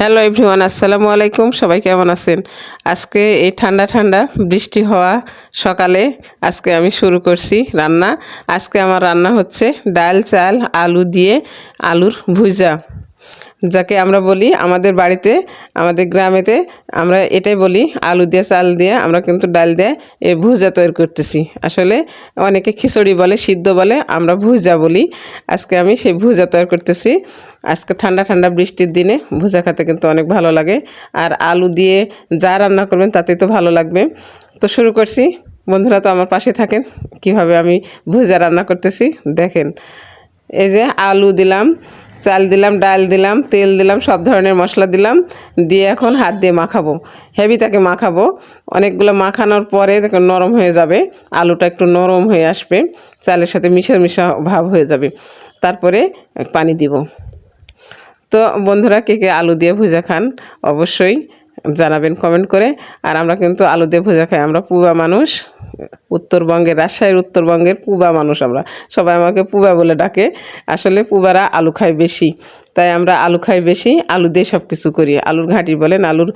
Hello everyone আসসালামু আলাইকুম সবাই কেমন আছেন? আজকে এই ঠান্ডা ঠান্ডা বৃষ্টি হওয়া সকালে আজকে আমি শুরু করছি রান্না। আজকে আমার রান্না হচ্ছে ডাল, চাল, আলু দিয়ে আলুর ভুজা। যাকে আমরা বলি আমাদের বাড়িতে, আমাদের গ্রামেতে, আমরা এটাই বলি, আলু দিয়ে চাল দিয়ে আমরা কিন্তু ডাল দিয়ে এই ভুজা তৈরি করতেছি। আসলে অনেকে খিচুড়ি বলে, সিদ্ধ বলে, আমরা ভুজা বলি। আজকে আমি সেই ভুজা তৈরি করতেছি। আজকে ঠান্ডা ঠান্ডা বৃষ্টির দিনে ভুজা খেতে কিন্তু অনেক ভালো লাগে। আর আলু দিয়ে যা রান্না করবেন তাতেই তো ভালো লাগবে। তো শুরু করছি। বন্ধুরা তো আমার পাশে থাকেন, কীভাবে আমি ভুজা রান্না করতেছি দেখেন। এই যে আলু দিলাম। চাল দিলাম, ডাল দিলাম, তেল দিলাম, সব ধরনের মশলা দিলাম, দিয়ে এখন হাত দিয়ে মাখাবো। হেভি তাকে মাখাবো। অনেকগুলো মাখানোর পরে নরম হয়ে যাবে, আলুটা একটু নরম হয়ে আসবে, চালের সাথে মিশা মিশা ভাব হয়ে যাবে। তারপরে পানি দিব। তো বন্ধুরা, কে কে আলু দিয়ে ভুজা খান, অবশ্যই জানাবেন কমেন্ট করে। আর আমরা কিন্তু আলু দিয়ে ভুজা খাই, আমরা পুবা মানুষ। উত্তরবঙ্গের, রাজশাহীর উত্তরবঙ্গের পুবা মানুষ আমরা। সবাই আমাকে পুবা বলে ডাকে। আসলে পুবারা আলু খায় বেশি। তাই আমরা আলু খাই বেশি, আলু দিয়ে সব কিছু করি। আলুর ঘাঁটি বলেন, আলুর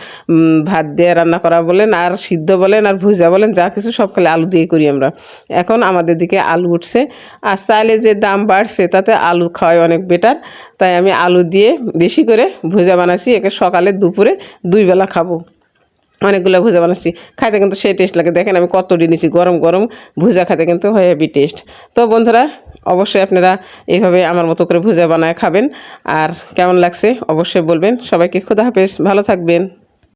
ভাত দিয়ে রান্না করা বলেন, আর সিদ্ধ বলেন, আর ভুজা বলেন, যা কিছু সব খালি আলু দিয়ে করি আমরা। এখন আমাদের দিকে আলু উঠছে। আর চাইলে যে দাম বাড়ছে, তাতে আলু খাওয়াই অনেক বেটার তাই আমি আলু দিয়ে বেশি করে ভুজা বানাচ্ছি। একে সকালে দুপুরে দুই বেলা খাব। অনেকগুলো ভুজা বানাচ্ছি। খাইতে কিন্তু সেই টেস্ট লাগে। দেখেন আমি কত নিয়েছি, গরম গরম ভুজা খাইতে কিন্তু হয় হেভি টেস্ট তো বন্ধুরা, অবশ্যই আপনারা এইভাবে আমার মতো করে ভুজা বানায় খাবেন। আর কেমন লাগছে অবশ্যই বলবেন। সবাইকে খুদা হাফেজ। ভালো থাকবেন।